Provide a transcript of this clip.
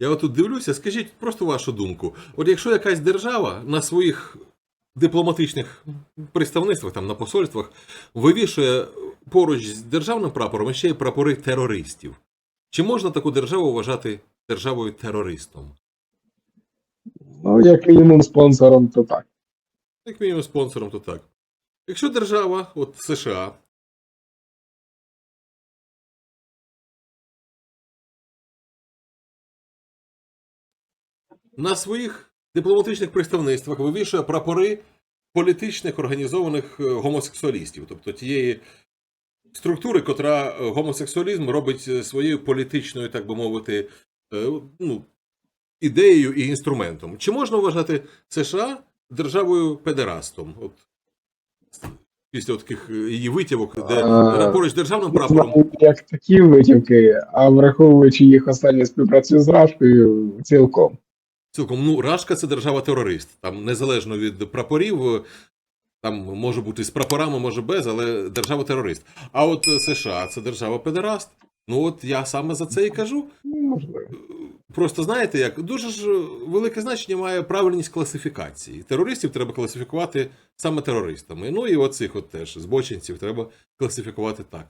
Я отут дивлюся, скажіть просто вашу думку. От якщо якась держава на своїх дипломатичних представництвах, там на посольствах, вивішує поруч з державним прапором ще й прапори терористів, чи можна таку державу вважати державою терористом? Ну, як мінімум спонсором, то так. Як мінімум спонсором, то так. Якщо держава, от США, на своїх дипломатичних представництвах вивішує прапори політичних організованих е, гомосексуалістів, тобто тієї структури, котра е, гомосексуалізм робить е, своєю політичною, так би мовити, ну, ідеєю і інструментом. Чи можна вважати США державою педерастом? От після таких її витівок, де А, поруч державним прапором як такі витівки, а враховуючи їх останню співпрацю з Рашкою, цілком. Цілком, ну, Рашка це держава-терорист. Там незалежно від прапорів, е, там може бути з прапорами, може без, але держава-терорист. А от е, США це держава-педераст. Ну от я саме за це і кажу. Ну, Можливо. Просто знаєте, як дуже ж е, велике значення має правильність класифікації. Терористів треба класифікувати саме терористами. Ну і оцих от теж збочинців треба класифікувати так.